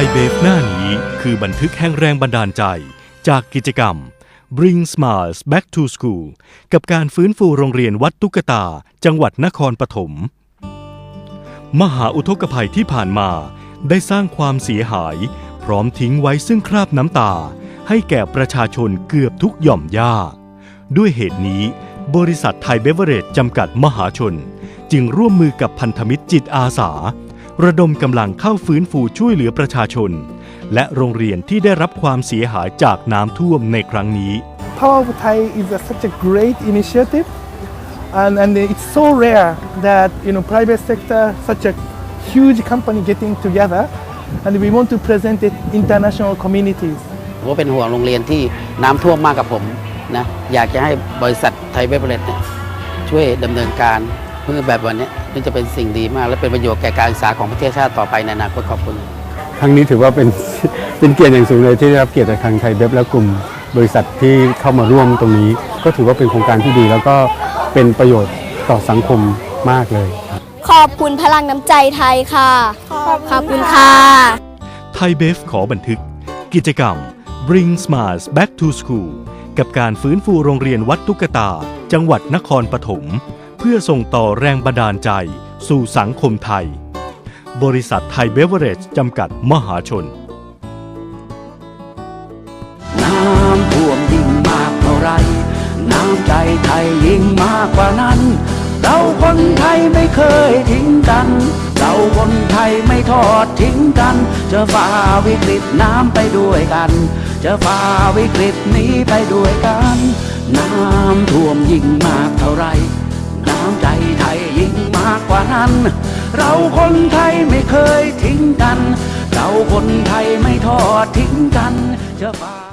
ทยเบฟหน้านี้คือบันทึกแห่งแรงบันดาลใจ จากกิจกรรม Bring Smiles Back to School กับการฟื้นฟูโรงเรียนวัดตุกตา จังหวัดนครปฐม มหาอุทกภัยที่ผ่านมาได้สร้างความเสียหาย พร้อมทิ้งไว้ซึ่งคราบน้ำตา ให้แก่ประชาชนเกือบทุกหย่อมย่า ด้วยเหตุนี้ บริษัทไทยเบเวอเรจจำกัดมหาชน จึงร่วมมือกับพันธมิตรจิตอาสา ระดมกำลังเข้าฟื้นฟูช่วยเหลือประชาชน และโรงเรียนที่ได้รับความเสียหายจากน้ำท่วมในครั้งนี้ Power of Thai is a, such a great initiative, and, and it's so rare that you know private sector, such a huge company getting together, and we want to present it international communities. ผมก็เป็นห่วงโรงเรียนที่น้ำท่วมมากกับผมนะอยากจะให้บริษัทไทยเวเบรตเนี่ยช่วยดำเนินการเพื่อแบบวันเนี้ยนี่จะเป็นสิ่งดีมาก และเป็นประโยชน์แก่การศึกษาของประเทศชาติต่อไปในอนาคตขอบคุณ ครั้งนี้ถือว่าเป็นเป็นเกียรติอย่างสูงเลยที่ได้รับเกียรติจากทางไทยเบฟและกลุ่มบริษัทที่เข้ามาร่วมตรงนี้ ก็ถือว่าเป็นโครงการที่ดี แล้วก็เป็นประโยชน์ต่อสังคมมากเลย ขอบคุณพลังน้ำใจไทยค่ะ ขอบคุณค่ะ ไทยเบฟขอบันทึก กิจกรรม Bring Smiles Back to School กับการฟื้นฟูโรงเรียนวัดตุ๊กตา จังหวัดนครปฐม เพื่อส่งต่อแรงบันดาลใจสู่สังคมไทย บริษัทไทยเบเวอเรจจำกัดมหาชน น้ำท่วมยิ่งมากเท่าไร น้ำใจไทยยิ่งมากกว่านั้น เราคนไทยไม่เคยทิ้งกัน เราคนไทยไม่ทอดทิ้งกัน จะฝ่าวิกฤตน้ำไปด้วยกัน จะฝ่าวิกฤตนี้ไปด้วยกัน น้ำท่วมยิ่ง กัน เราคนไทยไม่เคยทิ้งกัน เราคนไทยไม่ทอดทิ้งกันจะฝ่า